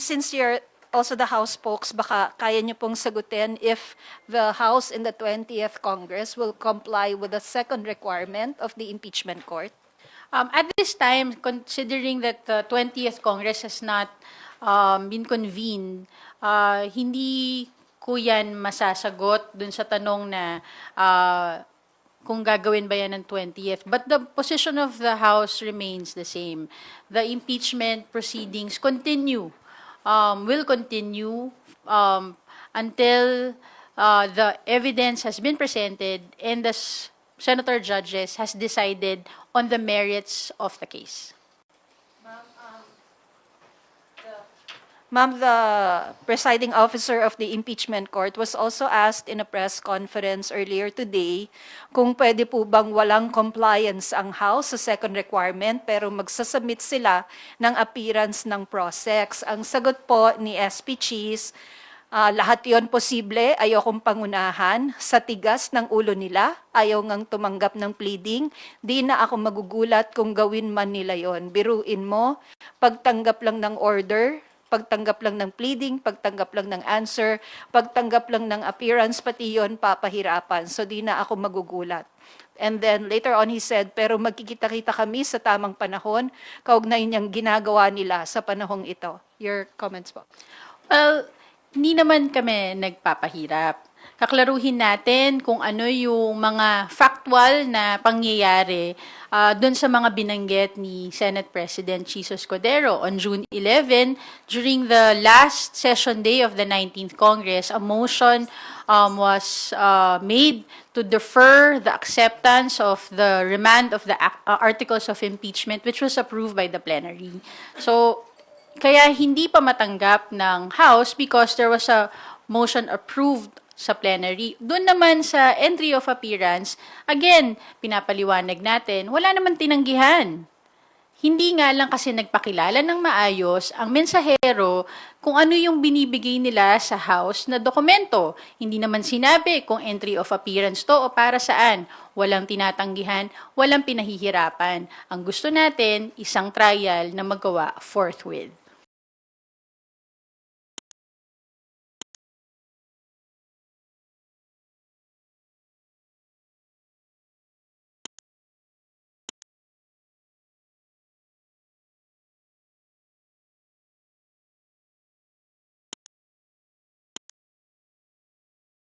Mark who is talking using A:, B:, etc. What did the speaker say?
A: since you're also the House folks, baka kaya niyo pong sagutin if the House in the 20th Congress will comply with the second requirement of the impeachment court?
B: Um, at this time, considering that the 20th Congress has not um, been convened, uh, hindi ko yan masasagot dun sa tanong na uh, kung gagawin ba yan ng 20th. But the position of the House remains the same. The impeachment proceedings continue, um, will continue um, until uh, the evidence has been presented and the senator judges has decided on the merits of the case.
A: Ma'am, the presiding officer of the impeachment court was also asked in a press conference earlier today kung pwede po bang walang compliance ang House sa second requirement pero magsasubmit sila ng appearance ng PROSEX. Ang sagot po ni SP Cheese, ah, lahat yon posible, ayokong pangunahan. Sa tigas ng ulo nila, ayaw ngang tumanggap ng pleading. Di na ako magugulat kung gawin man nila yon. Biruin mo, pagtanggap lang ng order, pagtanggap lang ng pleading, pagtanggap lang ng answer, pagtanggap lang ng appearance, pati yon papahirapan. So di na ako magugulat. And then later on he said, pero magkikita-kita kami sa tamang panahon, kaugnay niyang ginagawa nila sa panahong ito. Your comments po.
B: Well, hindi naman kami nagpapahirap. Kaklaruhin natin kung ano yung mga factual na pangyayari ah, dun sa mga binanggit ni Senate President Chiso Escudero. On June 11, during the last session day of the 19th Congress, a motion um, was uh, made to defer the acceptance of the remand of the uh, articles of impeachment, which was approved by the plenary. So, kaya hindi pa matanggap ng House because there was a motion approved sa plenary. Doon naman sa entry of appearance, again, pinapaliwanag natin, wala naman tinanggihan. Hindi nga lang kasi nagpakilala ng maayos ang mensahero kung ano yung binibigay nila sa House na dokumento. Hindi naman sinabi kung entry of appearance to o para saan. Walang tinatanggihan, walang pinahihirapan. Ang gusto natin, isang trial na magawa forthwith.